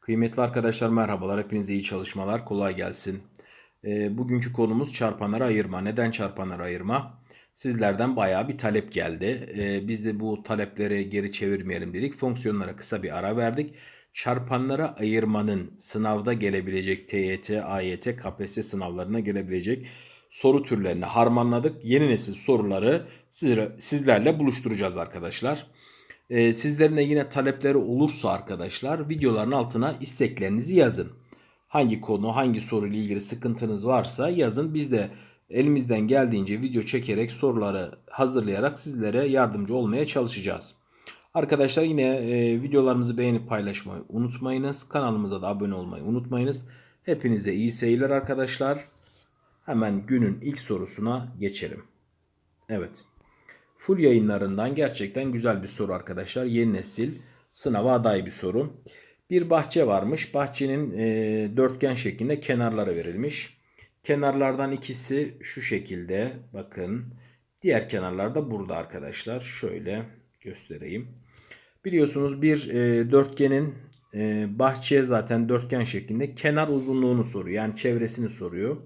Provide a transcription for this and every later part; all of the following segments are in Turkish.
Kıymetli arkadaşlar merhabalar. Hepinize iyi çalışmalar. Kolay gelsin. E, bugünkü konumuz çarpanları ayırma. Neden çarpanları ayırma? Sizlerden bayağı bir talep geldi. E, biz de bu talepleri geri çevirmeyelim dedik. Fonksiyonlara kısa bir ara verdik. Çarpanlara ayırmanın sınavda gelebilecek TYT, AYT, KPSS sınavlarına gelebilecek soru türlerini harmanladık. Yeni nesil soruları sizlerle buluşturacağız arkadaşlar. Ee, sizlerin de yine talepleri olursa arkadaşlar videoların altına isteklerinizi yazın. Hangi konu, hangi soruyla ilgili sıkıntınız varsa yazın. Biz de elimizden geldiğince video çekerek soruları hazırlayarak sizlere yardımcı olmaya çalışacağız. Arkadaşlar yine e, videolarımızı beğenip paylaşmayı unutmayınız. Kanalımıza da abone olmayı unutmayınız. Hepinize iyi seyirler arkadaşlar. Hemen günün ilk sorusuna geçelim. Evet. Full yayınlarından gerçekten güzel bir soru arkadaşlar. Yeni nesil sınava aday bir soru. Bir bahçe varmış. Bahçenin e, dörtgen şeklinde kenarları verilmiş. Kenarlardan ikisi şu şekilde. Bakın. Diğer kenarlar da burada arkadaşlar. Şöyle göstereyim. Biliyorsunuz bir e, dörtgenin e, bahçeye zaten dörtgen şeklinde kenar uzunluğunu soruyor. Yani çevresini soruyor.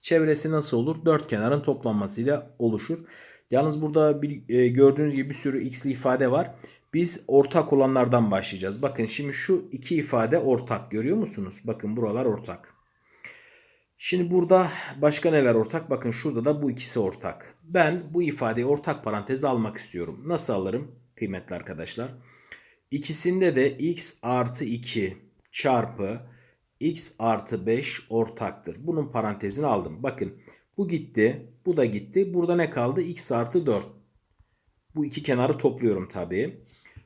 Çevresi nasıl olur? Dört kenarın toplanmasıyla oluşur. Yalnız burada bir, e, gördüğünüz gibi bir sürü x'li ifade var. Biz ortak olanlardan başlayacağız. Bakın şimdi şu iki ifade ortak görüyor musunuz? Bakın buralar ortak. Şimdi burada başka neler ortak? Bakın şurada da bu ikisi ortak. Ben bu ifadeyi ortak paranteze almak istiyorum. Nasıl alırım kıymetli arkadaşlar? İkisinde de x artı 2 çarpı x artı 5 ortaktır. Bunun parantezini aldım. Bakın bu gitti. Bu da gitti. Burada ne kaldı? x artı 4. Bu iki kenarı topluyorum tabii.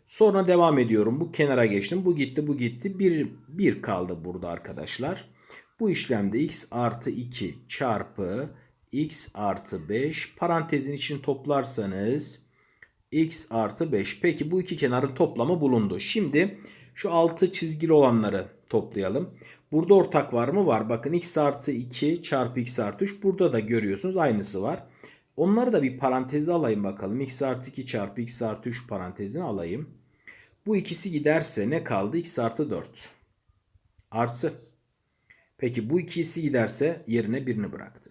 Sonra devam ediyorum. Bu kenara geçtim. Bu gitti bu gitti. 1, 1 kaldı burada arkadaşlar. Bu işlemde x artı 2 çarpı x artı 5 parantezin için toplarsanız x artı 5. Peki bu iki kenarın toplamı bulundu. Şimdi şu altı çizgili olanları toplayalım. Burada ortak var mı? Var. Bakın x artı 2 çarpı x artı 3. Burada da görüyorsunuz aynısı var. Onları da bir paranteze alayım bakalım. x artı 2 çarpı x artı 3 parantezini alayım. Bu ikisi giderse ne kaldı? x artı 4. Artı. Peki bu ikisi giderse yerine birini bıraktı.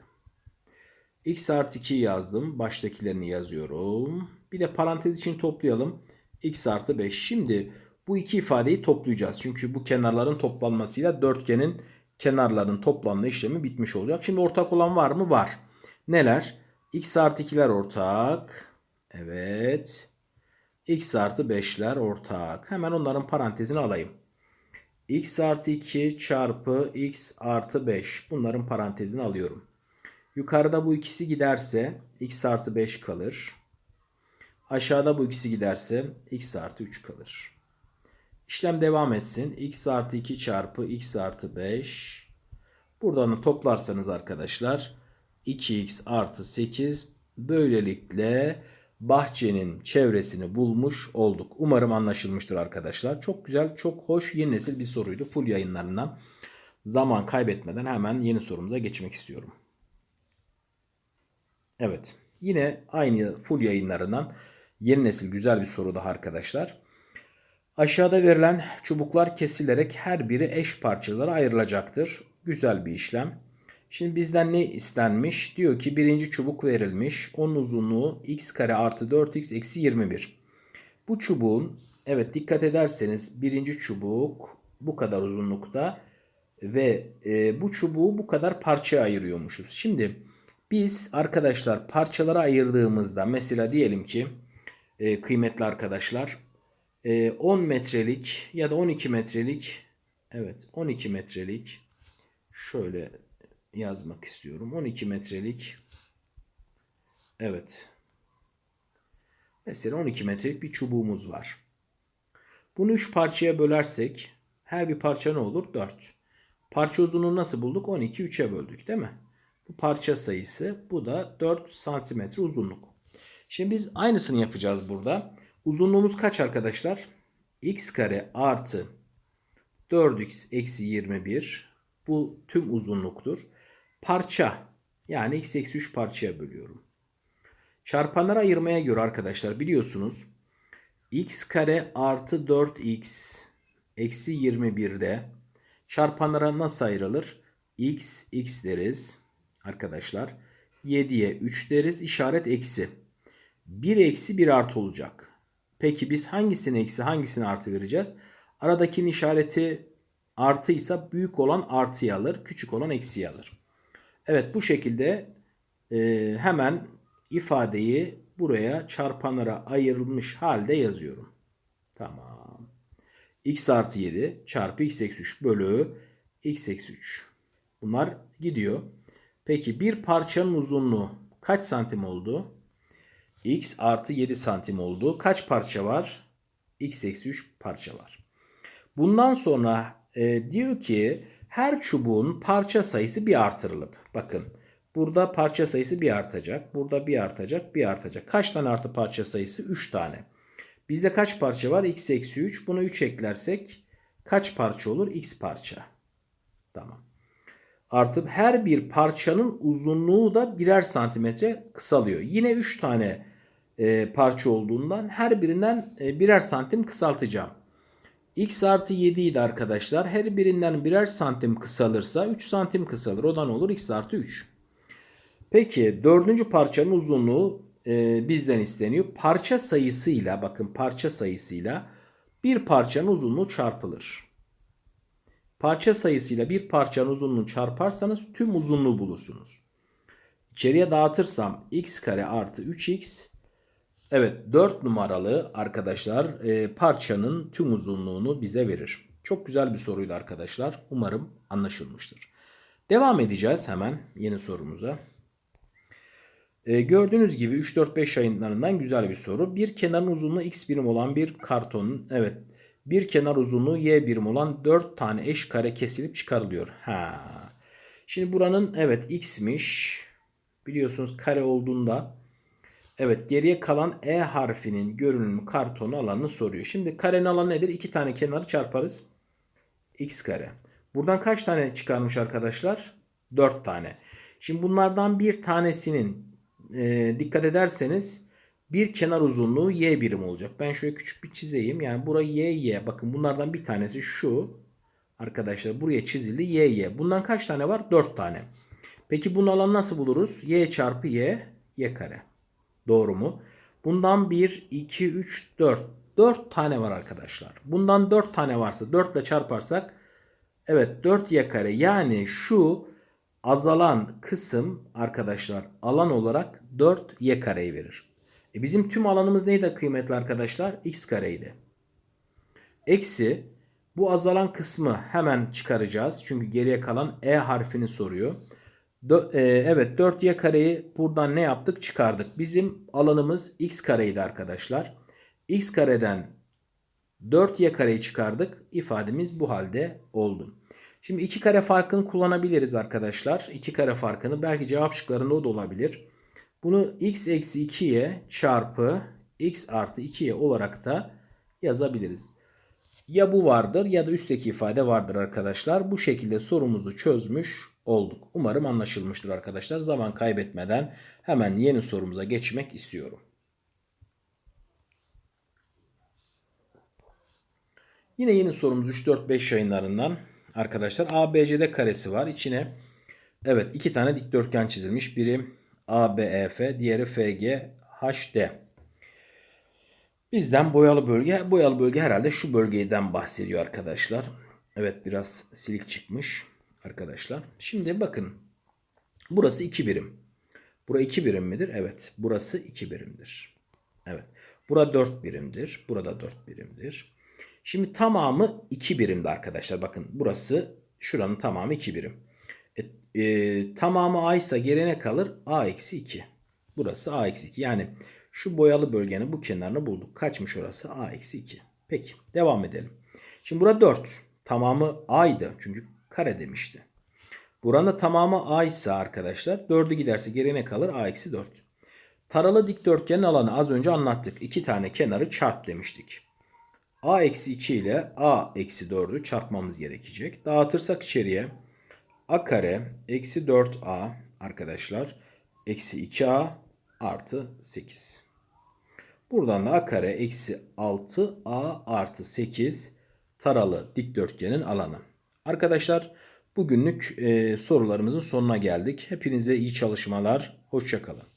x artı 2 yazdım. Baştakilerini yazıyorum. Bir de parantez için toplayalım. x artı 5. Şimdi bu iki ifadeyi toplayacağız. Çünkü bu kenarların toplanmasıyla dörtgenin kenarların toplanma işlemi bitmiş olacak. Şimdi ortak olan var mı? Var. Neler? x artı 2'ler ortak. Evet. x artı 5'ler ortak. Hemen onların parantezini alayım. x artı 2 çarpı x artı 5. Bunların parantezini alıyorum. Yukarıda bu ikisi giderse x artı 5 kalır. Aşağıda bu ikisi giderse x artı 3 kalır. İşlem devam etsin. x artı 2 çarpı x artı 5. Buradan toplarsanız arkadaşlar 2x artı 8 böylelikle bahçenin çevresini bulmuş olduk. Umarım anlaşılmıştır arkadaşlar. Çok güzel, çok hoş, yeni nesil bir soruydu. Full yayınlarından zaman kaybetmeden hemen yeni sorumuza geçmek istiyorum. Evet, yine aynı full yayınlarından yeni nesil güzel bir soru daha arkadaşlar. Aşağıda verilen çubuklar kesilerek her biri eş parçalara ayrılacaktır. Güzel bir işlem. Şimdi bizden ne istenmiş? Diyor ki birinci çubuk verilmiş. Onun uzunluğu x kare artı 4x eksi 21. Bu çubuğun evet dikkat ederseniz birinci çubuk bu kadar uzunlukta ve e, bu çubuğu bu kadar parçaya ayırıyormuşuz. Şimdi biz arkadaşlar parçalara ayırdığımızda mesela diyelim ki e, kıymetli arkadaşlar 10 ee, metrelik ya da 12 metrelik evet 12 metrelik şöyle yazmak istiyorum. 12 metrelik evet mesela 12 metrelik bir çubuğumuz var. Bunu 3 parçaya bölersek her bir parça ne olur? 4. Parça uzunluğunu nasıl bulduk? 12 3'e böldük değil mi? Bu parça sayısı bu da 4 santimetre uzunluk. Şimdi biz aynısını yapacağız burada. Uzunluğumuz kaç arkadaşlar? x kare artı 4x eksi 21. Bu tüm uzunluktur. Parça yani x eksi 3 parçaya bölüyorum. Çarpanlara ayırmaya göre arkadaşlar biliyorsunuz x kare artı 4x eksi 21'de Çarpanlara nasıl ayrılır? x, x deriz arkadaşlar. 7'ye 3 deriz. İşaret eksi. 1 eksi 1 artı olacak. Peki biz hangisini eksi hangisini artı vereceğiz? Aradakinin işareti artıysa büyük olan artıyı alır. Küçük olan eksiyi alır. Evet bu şekilde e, hemen ifadeyi buraya çarpanlara ayrılmış halde yazıyorum. Tamam. x artı 7 çarpı x eksi 3 bölü x eksi 3. Bunlar gidiyor. Peki bir parçanın uzunluğu kaç santim oldu? X artı 7 santim oldu. Kaç parça var? x eksi 3 parça var. Bundan sonra e, diyor ki her çubuğun parça sayısı bir artırılıp. Bakın burada parça sayısı bir artacak. Burada bir artacak bir artacak. Kaç tane artı parça sayısı? 3 tane. Bizde kaç parça var? x eksi 3. Buna 3 eklersek kaç parça olur? x parça. Tamam. Artıp her bir parçanın uzunluğu da birer santimetre kısalıyor. Yine 3 tane e, parça olduğundan her birinden e, birer santim kısaltacağım. x artı 7 idi arkadaşlar. Her birinden birer santim kısalırsa 3 santim kısalır. O da ne olur? x artı 3. Peki dördüncü parçanın uzunluğu e, bizden isteniyor. Parça sayısıyla bakın parça sayısıyla bir parçanın uzunluğu çarpılır. Parça sayısıyla bir parçanın uzunluğunu çarparsanız tüm uzunluğu bulursunuz. İçeriye dağıtırsam x kare artı 3x Evet 4 numaralı arkadaşlar e, parçanın tüm uzunluğunu bize verir. Çok güzel bir soruydu arkadaşlar. Umarım anlaşılmıştır. Devam edeceğiz hemen yeni sorumuza. E, gördüğünüz gibi 3-4-5 yayınlarından güzel bir soru. Bir kenarın uzunluğu x birim olan bir kartonun evet bir kenar uzunluğu y birim olan 4 tane eş kare kesilip çıkarılıyor. Ha. Şimdi buranın evet x'miş. Biliyorsunuz kare olduğunda Evet geriye kalan E harfinin görünümü kartonu alanını soruyor. Şimdi karenin alanı nedir? İki tane kenarı çarparız. X kare. Buradan kaç tane çıkarmış arkadaşlar? 4 tane. Şimdi bunlardan bir tanesinin e, dikkat ederseniz bir kenar uzunluğu y birim olacak. Ben şöyle küçük bir çizeyim. Yani burayı y y. Bakın bunlardan bir tanesi şu. Arkadaşlar buraya çizildi y y. Bundan kaç tane var? 4 tane. Peki bunun alanı nasıl buluruz? y çarpı y y kare. Doğru mu? Bundan 1, 2, 3, 4. 4 tane var arkadaşlar. Bundan 4 tane varsa 4 ile çarparsak evet 4 y kare yani şu azalan kısım arkadaşlar alan olarak 4 y kareyi verir. E bizim tüm alanımız neydi kıymetli arkadaşlar? x kareydi. Eksi bu azalan kısmı hemen çıkaracağız. Çünkü geriye kalan e harfini soruyor. E, evet 4y kareyi buradan ne yaptık? Çıkardık. Bizim alanımız x kareydi arkadaşlar. x kareden 4y kareyi çıkardık. İfademiz bu halde oldu. Şimdi 2 kare farkını kullanabiliriz arkadaşlar. 2 kare farkını belki cevap şıklarında o da olabilir. Bunu x eksi 2y çarpı x artı 2y olarak da yazabiliriz. Ya bu vardır ya da üstteki ifade vardır arkadaşlar. Bu şekilde sorumuzu çözmüş olduk. Umarım anlaşılmıştır arkadaşlar. Zaman kaybetmeden hemen yeni sorumuza geçmek istiyorum. Yine yeni sorumuz 3, 4, 5 yayınlarından arkadaşlar. ABCD karesi var. İçine evet iki tane dikdörtgen çizilmiş. Biri ABEF, diğeri FGHD. Bizden boyalı bölge, boyalı bölge herhalde şu bölgeden bahsediyor arkadaşlar. Evet biraz silik çıkmış arkadaşlar. Şimdi bakın. Burası 2 birim. Bura 2 birim midir? Evet. Burası 2 birimdir. Evet. Bura 4 birimdir. Burada 4 birimdir. Şimdi tamamı 2 birimdi arkadaşlar. Bakın burası şuranın tamamı 2 birim. E, e, tamamı A ise geriye ne kalır? A eksi 2. Burası A eksi 2. Yani şu boyalı bölgenin bu kenarını bulduk. Kaçmış orası? A eksi 2. Peki devam edelim. Şimdi burada 4. Tamamı A'ydı. Çünkü kare demişti. Buranın tamamı a ise arkadaşlar 4'ü giderse geriye ne kalır? a eksi 4. Taralı dikdörtgenin alanı az önce anlattık. 2 tane kenarı çarp demiştik. a eksi 2 ile a eksi 4'ü çarpmamız gerekecek. Dağıtırsak içeriye a kare eksi 4a arkadaşlar eksi 2a artı 8. Buradan da a kare eksi 6a artı 8 taralı dikdörtgenin alanı. Arkadaşlar bugünlük sorularımızın sonuna geldik. Hepinize iyi çalışmalar. Hoşçakalın.